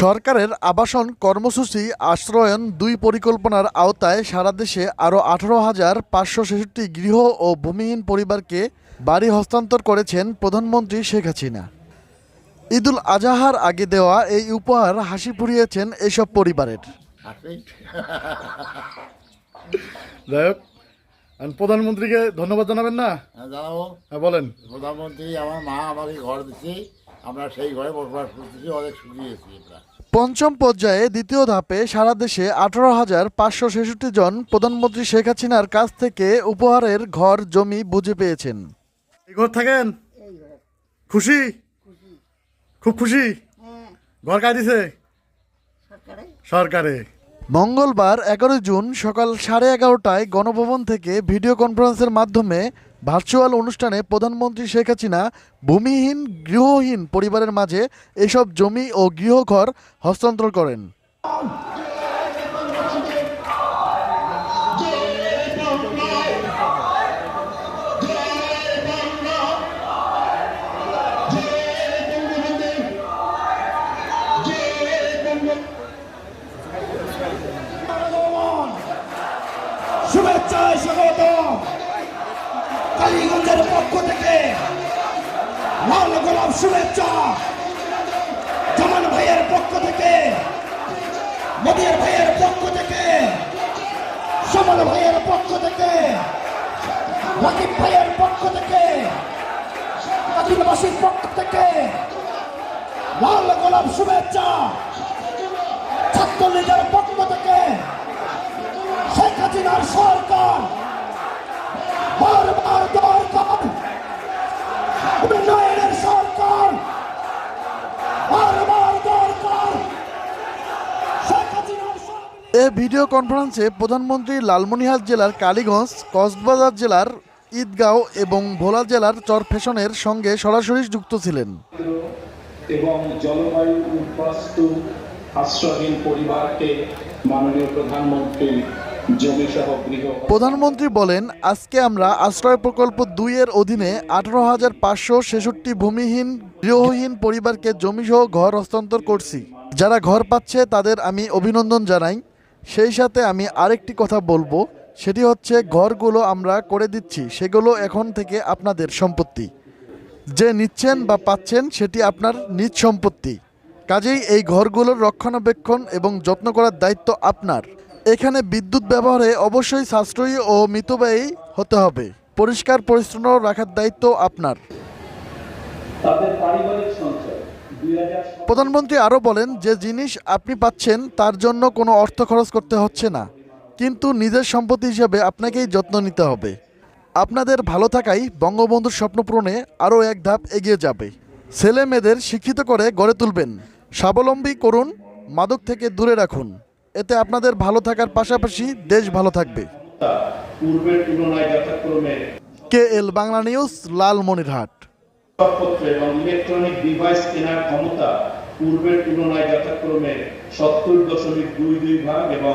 সরকারের আবাসন কর্মসূচি আশ্রয়ন দুই পরিকল্পনার আওতায় সারা দেশে আরও আঠারো হাজার পাঁচশো ছেষট্টি গৃহ ও ভূমিহীন পরিবারকে বাড়ি হস্তান্তর করেছেন প্রধানমন্ত্রী শেখ হাসিনা। ঈদুল আজহার আগে দেওয়া এই উপহার হাসি ফুরিয়েছেন এসব পরিবারের। প্রধানমন্ত্রীকে ধন্যবাদ জানাবেন না? হ্যাঁ, জানাব। হ্যাঁ বলেন। প্রধানমন্ত্রী আমার মা আমাকে ঘর দিচ্ছে আমরা সেই ঘরে বসবাস করতেছি অনেক সুখী আমরা। পঞ্চম পর্যায়ে দ্বিতীয় ধাপে সারা দেশে আঠারো হাজার পাঁচশো ছেষট্টি জন প্রধানমন্ত্রী শেখ হাসিনার কাছ থেকে উপহারের ঘর জমি বুঝে পেয়েছেন। এই ঘর থাকেন? খুশি? খুব খুশি? ঘর কাজ দিছে? সরকারে। মঙ্গলবার এগারো জুন সকাল সাড়ে এগারোটায় গণভবন থেকে ভিডিও কনফারেন্সের মাধ্যমে ভার্চুয়াল অনুষ্ঠানে প্রধানমন্ত্রী শেখ হাসিনা ভূমিহীন, গৃহহীন পরিবারের মাঝে এসব জমি ও গৃহঘর হস্তান্তর করেন। শুভেচ্ছা স্বাগত। কালীগঞ্জের পক্ষ থেকে লাল গোলাপ শুভেচ্ছা। জামান ভাইয়ের পক্ষ থেকে, মদিয়ার ভাইয়ের পক্ষ থেকে সমল ভাইয়ের পক্ষ থেকে, রাকিব ভাইয়ের পক্ষ থেকে আদিবাসীর পক্ষ থেকে লাল গোলাপ শুভেচ্ছা। ছাত্রলীগের পক্ষ থেকে শেখ হাসিনার সরকার বারবার দরকার উন্নয়নের সরকার বারবার দরকার শেখ হাসিনার সরকার এ ভিডিও কনফারেন্সে প্রধানমন্ত্রী লালমনিরহাট জেলার কালীগঞ্জ কক্সবাজার জেলার ঈদগাঁও এবং ভোলা জেলার চরফেশনের সঙ্গে সরাসরি যুক্ত ছিলেন। এবং জলবায়ু উদ্বাস্তু আশ্রয়হীন পরিবারকে মাননীয় প্রধানমন্ত্রী প্রধানমন্ত্রী বলেন আজকে আমরা আশ্রয় প্রকল্প দুই এর অধীনে আঠারো হাজার পাঁচশো ছেষট্টি ভূমিহীন গৃহহীন পরিবারকে জমিসহ ঘর হস্তান্তর করছি। যারা ঘর পাচ্ছে তাদের আমি অভিনন্দন জানাই। সেই সাথে আমি আরেকটি কথা বলব, সেটি হচ্ছে ঘরগুলো আমরা করে দিচ্ছি, সেগুলো এখন থেকে আপনাদের সম্পত্তি। যে নিচ্ছেন বা পাচ্ছেন, সেটি আপনার নিজ সম্পত্তি। কাজেই এই ঘরগুলোর রক্ষণাবেক্ষণ এবং যত্ন করার দায়িত্ব আপনার। এখানে বিদ্যুৎ ব্যবহারে অবশ্যই সাশ্রয়ী ও মিতব্যয়ী হতে হবে। পরিষ্কার পরিচ্ছন্ন রাখার দায়িত্ব আপনার। তাদের পারিবারিক সঞ্চয়। প্রধানমন্ত্রী আরও বলেন যে জিনিস আপনি পাচ্ছেন তার জন্য কোনো অর্থ খরচ করতে হচ্ছে না। কিন্তু নিজের সম্পত্তি হিসেবে আপনাকেই যত্ন নিতে হবে। আপনাদের ভালো থাকাই বঙ্গবন্ধুর স্বপ্ন পূরণে আরও এক ধাপ এগিয়ে যাবে। ছেলে মেয়েদের শিক্ষিত করে গড়ে তুলবেন। স্বাবলম্বী করুন মাদক থেকে দূরে রাখুন। এতে আপনাদের ভালো থাকার পাশাপাশি দেশ ভালো থাকবে। K L Bangla news Lalmonirhat. সংবাদপত্র এবং ইলেকট্রনিক ডিভাইস কেনার ক্ষমতা পূর্বের তুলনায় যথাক্রমে সত্তর দশমিক দুই দুই ভাগ এবং